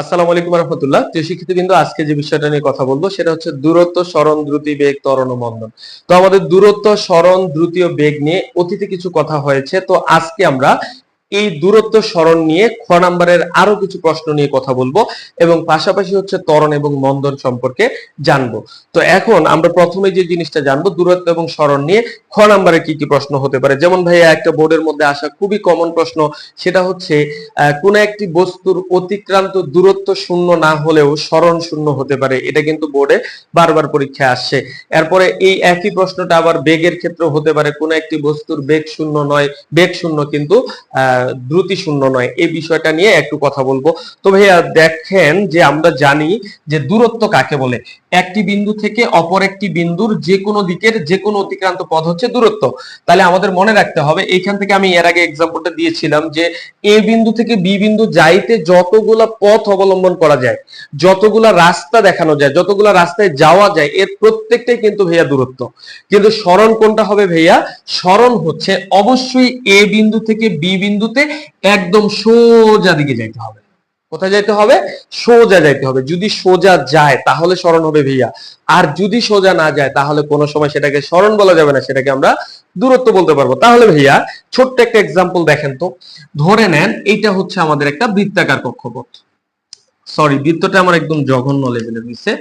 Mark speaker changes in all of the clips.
Speaker 1: আসসালামু আলাইকুম রহমতুল্লাহ। শিক্ষিত বিন্দু আজকে যে বিষয়টা নিয়ে কথা বলব, সেটা হচ্ছে দূরত্ব, স্মরণ, দ্রুতি, বেগ তরণ মন্দন। তো আমাদের দূরত্ব, স্মরণ দ্রুতীয় বেগ নিয়ে অতীতে কিছু কথা হয়েছে। তো আজকে আমরা এই দূরত্ব স্মরণ নিয়ে খ নাম্বারের আরও কিছু প্রশ্ন নিয়ে কথা বলব এবং পাশাপাশি হচ্ছে ত্বরণ এবং মন্দন সম্পর্কে জানব। তো এখন আমরা প্রথমে যে জিনিসটা জানব দূরত্ব এবং স্মরণ নিয়ে খ নাম্বারে কি কি প্রশ্ন হতে পারে? যেমন ভাইয়া একটা বোর্ডের মধ্যে আসা খুবই কমন প্রশ্ন সেটা হচ্ছে কোন একটি বস্তুর অতিক্রান্ত দূরত্ব শূন্য না হলেও স্মরণ শূন্য হতে পারে। এটা কিন্তু বোর্ডে বারবার পরীক্ষায় আসছে। এরপরে এই একই প্রশ্নটা আবার বেগের ক্ষেত্রে হতে পারে। কোন একটি বস্তুর বেগ শূন্য নয় বেগ শূন্য কিন্তু আহ, দ্রুতি শূন্য নয়। এই বিষয়টা নিয়ে একটু কথা বলব। তো ভাইয়া দেখেন যে আমরা জানি যে দূরত্ব কাকে বলে? একটি বিন্দু থেকে অপর একটি বিন্দুর যে কোনো দিকের যে কোনো অতিক্রান্ত পথ হচ্ছে দূরত্ব। তাহলে আমাদের মনে রাখতে হবে, এইখান থেকে আমি এর আগে এক্সাম্পলটা দিয়েছিলাম যে এ বিন্দু থেকে বি বিন্দু যাইতে যতগুলা পথ অবলম্বন করা যায়, যতগুলা রাস্তা দেখানো যায়, যতগুলা রাস্তায় যাওয়া যায়, এর প্রত্যেকটাই কিন্তু ভাইয়া দূরত্ব। কিন্তু স্মরণ কোনটা হবে ভাইয়া? স্মরণ হচ্ছে অবশ্যই এ বিন্দু থেকে বি বিন্দুতে একদম সোজা দিকে যাইতে হবে। কোথায় যাইতে হবে? সোজা যাইতে হবে। যদি সোজা যায়, তাহলে স্মরণ হবে ভাইয়া। আর যদি সোজা না যায়, তাহলে কোনো সময় সেটাকে স্মরণ বলা যাবে না, সেটাকে আমরা দূরত্ব বলতে পারব। তাহলে ভাইয়া, ছোট্ট একটা এক্সাম্পল দেখেন তো। ধরে নেন, এইটা হচ্ছে আমাদের একটা বৃত্তাকার কক্ষপথ। সরি বৃত্তটা আমার একদম জঘন্য লেভেলের দিচ্ছে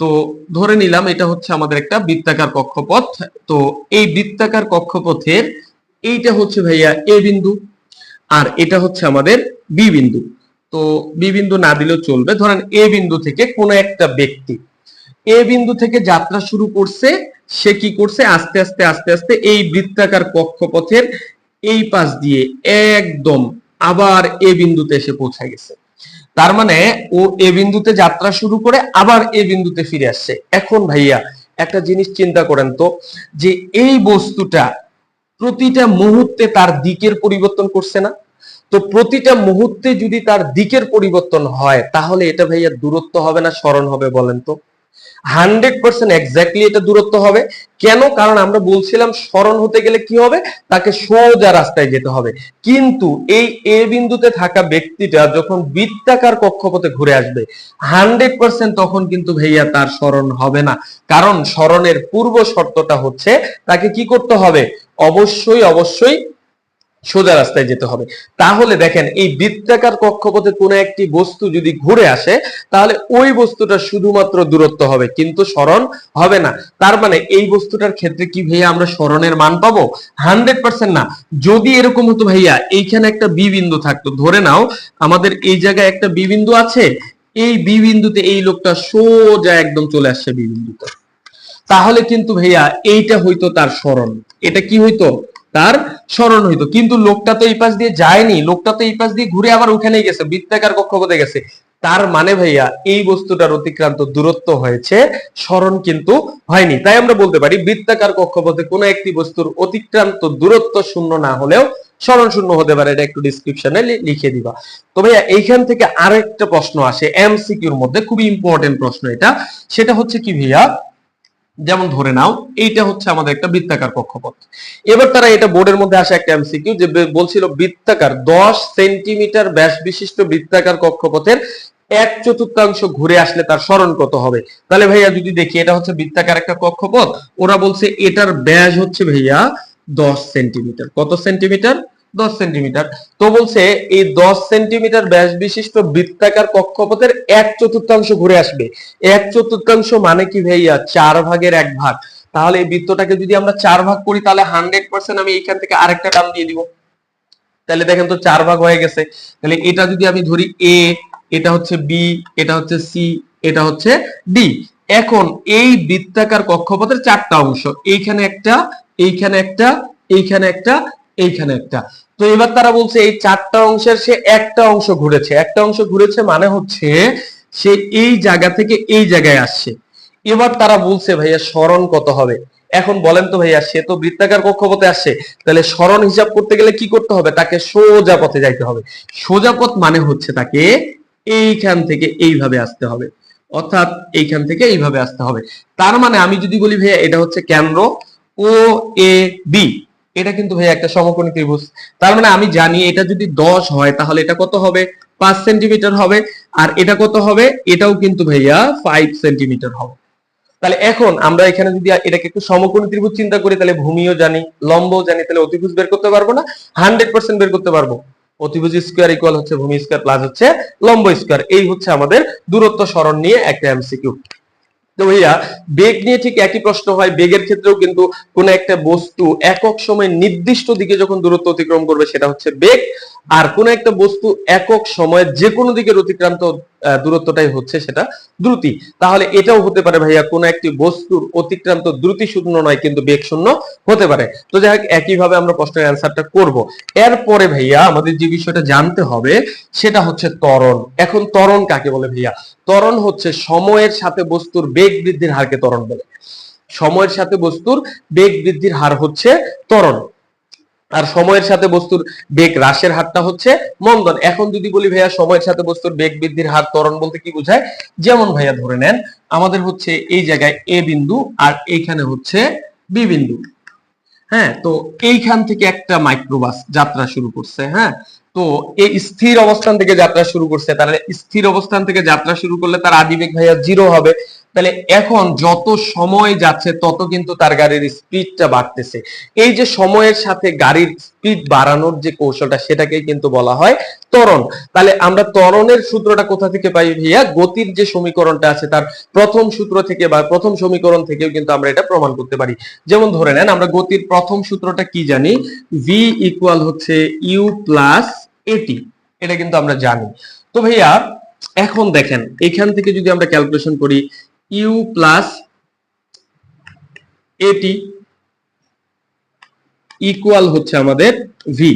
Speaker 1: তো ধরে নিলাম, এটা হচ্ছে আমাদের একটা বৃত্তাকার কক্ষপথ। তো এই বৃত্তাকার কক্ষপথের, এইটা হচ্ছে ভাইয়া এ বিন্দু। আর এটা হচ্ছে আমাদের বি বিন্দু। তো বি বিন্দু না দিলেও চলবে। ধরেন এ বিন্দু থেকে কোনো একটা ব্যক্তি এ বিন্দু থেকে যাত্রা শুরু করছে, সে কি করছে? আস্তে আস্তে আস্তে আস্তে এই বৃত্তাকার কক্ষপথের এই পাশ দিয়ে একদম আবার এ বিন্দুতে এসে পৌঁছে গেছে। তার মানে ও এ বিন্দুতে যাত্রা শুরু করে আবার এ বিন্দুতে ফিরে আসছে। এখন ভাইয়া একটা জিনিস চিন্তা করেন তো, যে এই বস্তুটা প্রতিটা মুহূর্তে তার দিকের পরিবর্তন করছে না? তো প্রতিটা মুহূর্তে যদি তার দিকের পরিবর্তন হয়, তাহলে এটা ভাইয়া দূরত্ব হবে না, স্মরণ হবে বলেন তো। হান্ড্রেড পার্সেন্ট এক্স্যাক্টলি এটা দূরত্ব হবে। কেন? কারণ আমরা বলছিলাম স্মরণ হতে গেলে কি হবে? তাকে সোজা রাস্তায় যেতে হবে। কিন্তু এই এ বিন্দুতে থাকা ব্যক্তিটা যখন বৃত্তাকার কক্ষপথে ঘুরে আসবে, হান্ড্রেড পার্সেন্ট তখন কিন্তু ভাইয়া তার স্মরণ হবে না। কারণ স্মরণের পূর্ব শর্তটা হচ্ছে, তাকে কি করতে হবে? অবশ্যই অবশ্যই সোজা রাস্তায় যেতে হবে। তাহলে দেখেন, এই বৃত্তাকার কক্ষপথে কোনো একটি বস্তু যদি ঘুরে আসে, তাহলে ওই বস্তুটা শুধুমাত্র দূরত্ব হবে, কিন্তু স্মরণ হবে না। তার মানে এই বস্তুটার ক্ষেত্রে কি ভাইয়া আমরা স্মরণের মান পাবো? হান্ড্রেড পার্সেন্ট না। যদি এরকম হতো ভাইয়া, এইখানে একটা বি বিন্দু থাকতো, ধরে নাও আমাদের এই জায়গায় একটা বি বিন্দু আছে, এই বি বিন্দুতে এই লোকটা সোজা একদম চলে আসছে বি বিন্দুতে তাহলে কিন্তু ভাইয়া এইটা হইতো তার স্মরণ। এটা কি হইতো? তার স্মরণ হইতো। কিন্তু লোকটা তো এই পাশ দিয়ে যায়নি, লোকটা তো এই পাশ দিয়ে ঘুরে আবার ওখানেই গেছে বৃত্তাকার কক্ষপথে গেছে? তার মানে ভাইয়া, এই বস্তুটার অতিক্রান্ত দূরত্ব হয়েছে, স্মরণ কিন্তু হয়নি। তাই আমরা বলতে পারি বৃত্তাকার কক্ষপথে কোনো একটি বস্তুর অতিক্রান্ত দূরত্ব শূন্য না হলেও স্মরণ শূন্য হতে পারে, এটা একটু ডিসক্রিপশনে লিখে দিবা। তো ভাইয়া, এইখান থেকে আরেকটা প্রশ্ন আসে এমসিকিউর মধ্যে, খুবই ইম্পর্টেন্ট প্রশ্ন এটা। সেটা হচ্ছে কি ভাইয়া যেমন ধরে নাও, এইটা হচ্ছে আমাদের একটা বৃত্তাকার কক্ষপথ। এবার তারা এটা বোর্ডের মধ্যে আসে একটা এমসিকিউ যে বলছিল বৃত্তাকার, দশ সেন্টিমিটার ব্যাস বিশিষ্ট বৃত্তাকার কক্ষপথের এক চতুর্থাংশ ঘুরে আসলে তার স্মরণ কত হবে। তাহলে ভাইয়া যদি দেখি, এটা হচ্ছে বৃত্তাকার একটা কক্ষপথ, ওরা বলছে এটার ব্যাস হচ্ছে ভাইয়া দশ সেন্টিমিটার। কত সেন্টিমিটার? দশ সেন্টিমিটার। তো বলছে এই দশ সেন্টিমিটার ব্যাস বিশিষ্ট বৃত্তাকার কক্ষপথের এক চতুর্থাংশ ঘুরে আসবে। এক চতুর্থাংশ মানে কি ভাইয়া? চার ভাগের এক ভাগ। তাহলে এই বৃত্তটাকে যদি আমরা চার ভাগ করি, তাহলে হান্ড্রেড পার্সেন্ট আমি এখান থেকে আরেকটা টার্ম দিয়ে দিব। তাহলে দেখেন তো চার ভাগ হয়ে গেছে। তাহলে এটা যদি আমি ধরি এ এটা হচ্ছে বি এটা হচ্ছে সি এটা হচ্ছে ডি এখন এই বৃত্তাকার কক্ষপথের চারটা অংশ, এইখানে একটা এইখানে একটা এইখানে একটা এইখানে একটা। তো এবার তারা বলছে, এই চারটা অংশের সে একটা অংশ ঘুরেছে। একটা অংশ ঘুরেছে মানে হচ্ছে সে এই জায়গা থেকে এই জায়গায় আসছে। এবার তারা বলছে, ভাইয়া, স্মরণ কত হবে? এখন বলেন তো ভাইয়া, সে তো বৃত্তাকার কক্ষপথে আসছে। তাহলে স্মরণ হিসাব করতে গেলে কি করতে হবে? তাকে সোজা পথে যাইতে হবে। সোজা পথ মানে হচ্ছে তাকে এইখান থেকে এইভাবে আসতে হবে। অর্থাৎ এইখান থেকে এইভাবে আসতে হবে। তার মানে আমি যদি বলি, ভাইয়া, এটা হচ্ছে কেন্দ্র ও এ বি। এটা কিন্তু ভাইয়া একটা সমকোণী ত্রিভুজ। তার মানে আমি জানি এটা যদি দশ হয়, তাহলে এটা কত হবে? পাঁচ সেন্টিমিটার হবে। আর এটা কত হবে? এটাও কিন্তু ভাইয়া ফাইভ সেন্টিমিটার হবে। তাহলে এখন আমরা এখানে যদি এটাকে একটু সমকোণী ত্রিভুজ চিন্তা করি, তাহলে ভূমিও জানি, লম্বও জানি, তাহলে অতিভুজ বের করতে পারব না? হান্ড্রেড পার্সেন্ট বের করতে পারব। অতিভুজ স্কোয়ার ইকুয়াল হচ্ছে ভূমি স্কোয়ার প্লাস হচ্ছে লম্ব স্কোয়ার এই হচ্ছে আমাদের দূরত্ব সরণ নিয়ে একটা এমসিকিউ তো ভাইয়া, বেগ নিয়ে ঠিক একই প্রশ্ন হয়, বেগের ক্ষেত্রেও কিন্তু কোন একটা বস্তু একক সময় নির্দিষ্ট দিকে যখন দূরত্ব অতিক্রম করবে সেটা হচ্ছে বেগ। আর কোন একটা বস্তু একক সময়ে যে কোনো দিকের অতিক্রান্ত দূরত্বটাই হচ্ছে সেটা দ্রুতি। তাহলে এটাও হতে পারে ভাইয়া, কোন একটি বস্তুর অতিক্রান্ত দ্রুতি শূন্য নয়, কিন্তু বেগ শূন্য হতে পারে। তো যাই হোক, একইভাবে আমরা প্রশ্নের অ্যান্সারটা করব। এরপরে ভাইয়া, আমাদের যে বিষয়টা জানতে হবে, সেটা হচ্ছে ত্বরণ। এখন ত্বরণ কাকে বলে ভাইয়া? ত্বরণ হচ্ছে সময়ের সাথে বস্তুর বেগ বৃদ্ধির হারকে ত্বরণ বলে। সময়ের সাথে বস্তুর বেগ বৃদ্ধির হার হচ্ছে ত্বরণ। আর সময়ের সাথে বস্তুর বেগ হ্রাসের হারটা হচ্ছে মন্দন। এখন যদি বলি ভাইয়া, সময়ের সাথে বস্তুর বেগ বৃদ্ধির হার ত্বরণ বলতে কি বোঝায়? যেমন ভাইয়া ধরে নেন, আমাদের হচ্ছে এই জায়গায় এ বিন্দু আর এইখানে হচ্ছে বি বিন্দু। হ্যাঁ তো এইখান থেকে একটা মাইক্রোবাস যাত্রা শুরু করছে হ্যাঁ? তো এই স্থির অবস্থান থেকে যাত্রা শুরু করছে, তাহলে স্থির অবস্থান থেকে যাত্রা শুরু করলে তার আদিবেগ ভাইয়া জিরো হবে। তাহলে এখন যত সময় যাচ্ছে, তত কিন্তু তার গাড়ির স্পিডটা বাড়তেছে। এই যে সময়ের সাথে গাড়ির স্পিড বাড়ানোর যে কৌশলটা, সেটাকেই কিন্তু বলা হয় ত্বরণ। তাহলে আমরা ত্বরণের সূত্রটা কোথা থেকে পাই ভাইয়া? গতির যে সমীকরণটা আছে, তার প্রথম সূত্র থেকে বা প্রথম সমীকরণ থেকেও কিন্তু আমরা এটা প্রমাণ করতে পারি। যেমন ধরে নেন, আমরা গতির প্রথম সূত্রটা কি জানি? ভি ইকুয়াল হচ্ছে ইউ প্লাস এটি এটা কিন্তু আমরা জানি। তো ভাইয়া, এখন দেখেন, এখান থেকে যদি আমরা ক্যালকুলেশন করি ইউ প্লাস এটি ইকুয়াল হচ্ছে আমাদের ভি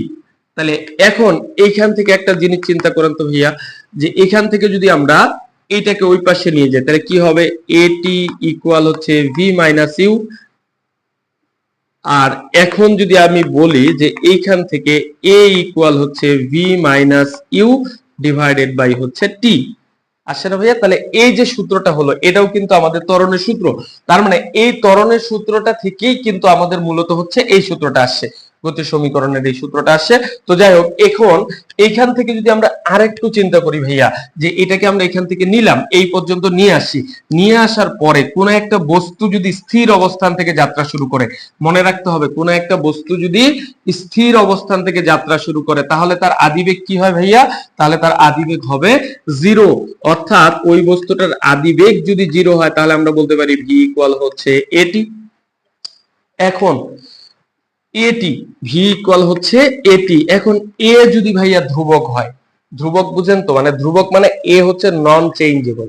Speaker 1: তাহলে এখন এইখান থেকে একটা জিনিস চিন্তা করেন তো ভাইয়া, যে এখান থেকে যদি আমরা এটাকে ওই পাশে নিয়ে যাই, তাহলে কি হবে? এটি ইকুয়াল হচ্ছে ভি মাইনাস ইউ আর এখন যদি আমি বলি যে এইখান থেকে এ ইকুয়াল হচ্ছে V minus U divided by হচ্ছে টি আসে না ভাইয়া? তাহলে এই যে সূত্রটা হলো, এটাও কিন্তু আমাদের তরণের সূত্র। তার মানে এই ত্বরণের সূত্রটা থেকেই কিন্তু আমাদের মূলত হচ্ছে এই সূত্রটা আসছে। গতির সমীকরণের এই সূত্রটা আসছে। তো যাই হোক, এখন এইখান থেকে যদি আমরা আরেকটু চিন্তা করি ভাইয়া, যে এটাকে আমরা এখান থেকে নিলাম, এই পর্যন্ত নিয়ে আসি। নিয়ে আসার পরে কোন একটা বস্তু যদি স্থির অবস্থান থেকে যাত্রা শুরু করে, মনে রাখতে হবে কোন একটা বস্তু যদি স্থির অবস্থান থেকে যাত্রা শুরু করে, তাহলে তার আদিবেগ কি হয় ভাইয়া? তাহলে তার আদিবেগ হবে জিরো অর্থাৎ ওই বস্তুটার আদিবেগ যদি জিরো হয়, তাহলে আমরা বলতে পারি ভি ইকুয়াল হচ্ছে এটি এখন এটি ভি ইকুয়াল হচ্ছে এটি এখন এ যদি ভাইয়া ধ্রুবক হয়, ধ্রুবক বুঝেন তো মানে ধ্রুবক মানে এ হচ্ছে নন চেঞ্জেবল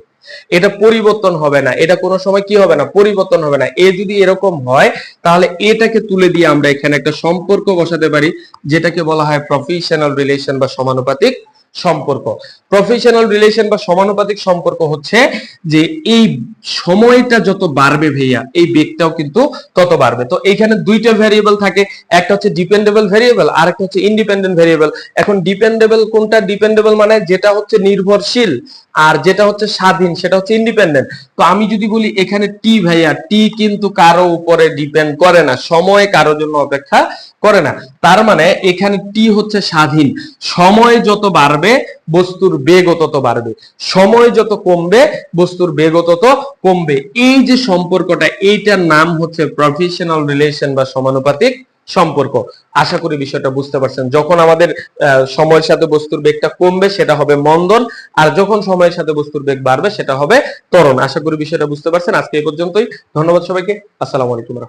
Speaker 1: এটা পরিবর্তন হবে না, এটা কোনো সময় কি হবে না, পরিবর্তন হবে না। এ যদি এরকম হয়, তাহলে এটাকে তুলে দিয়ে আমরা এখানে একটা সম্পর্ক বসাতে পারি, যেটাকে বলা হয় প্রফেশনাল রিলেশন বা সমানুপাতিক সম্পর্ক। প্রফেশনাল রিলেশন বা সমানুপাতিক সম্পর্ক হচ্ছে যে এই সময়টা যত বাড়বে ভাইয়া, এই বেগটাও কিন্তু তত বাড়বে। তো এইখানে দুইটা ভ্যারিয়েবল থাকে, একটা হচ্ছে ডিপেন্ডেবল ভ্যারিয়েবল আর একটা হচ্ছে ইন্ডিপেন্ডেন্ট ভ্যারিয়েবল এখন ডিপেন্ডেবল কোনটা? ডিপেন্ডেবল মানে যেটা হচ্ছে নির্ভরশীল, আর যেটা হচ্ছে স্বাধীন, সেটা হচ্ছে ইন্ডিপেন্ডেন্ট তো আমি যদি বলি এখানে টি ভাইয়া টি কিন্তু কারও উপরে ডিপেন্ড করে না, সময় কারোর জন্য অপেক্ষা করে না। তার মানে এখানে টি হচ্ছে স্বাধীন। সময় যত বাড়বে, বস্তুর বেগও তত বাড়বে। সময় যত কমবে, বস্তুর বেগও তত কমবে। এই যে সম্পর্কটা, এইটার নাম হচ্ছে প্রফেশনাল রিলেশন বা সমানুপাতিক সম্পর্ক। আশা করি বিষয়টা বুঝতে পারছেন। যখন আমাদের সময়ের সাথে বস্তুর বেগটা কমবে, সেটা হবে মন্দন। আর যখন সময়ের সাথে বস্তুর বেগ বাড়বে, সেটা হবে ত্বরণ। আশা করি বিষয়টা বুঝতে পারছেন। আজকে এই পর্যন্তই। ধন্যবাদ সবাইকে। আসসালামু আলাইকুম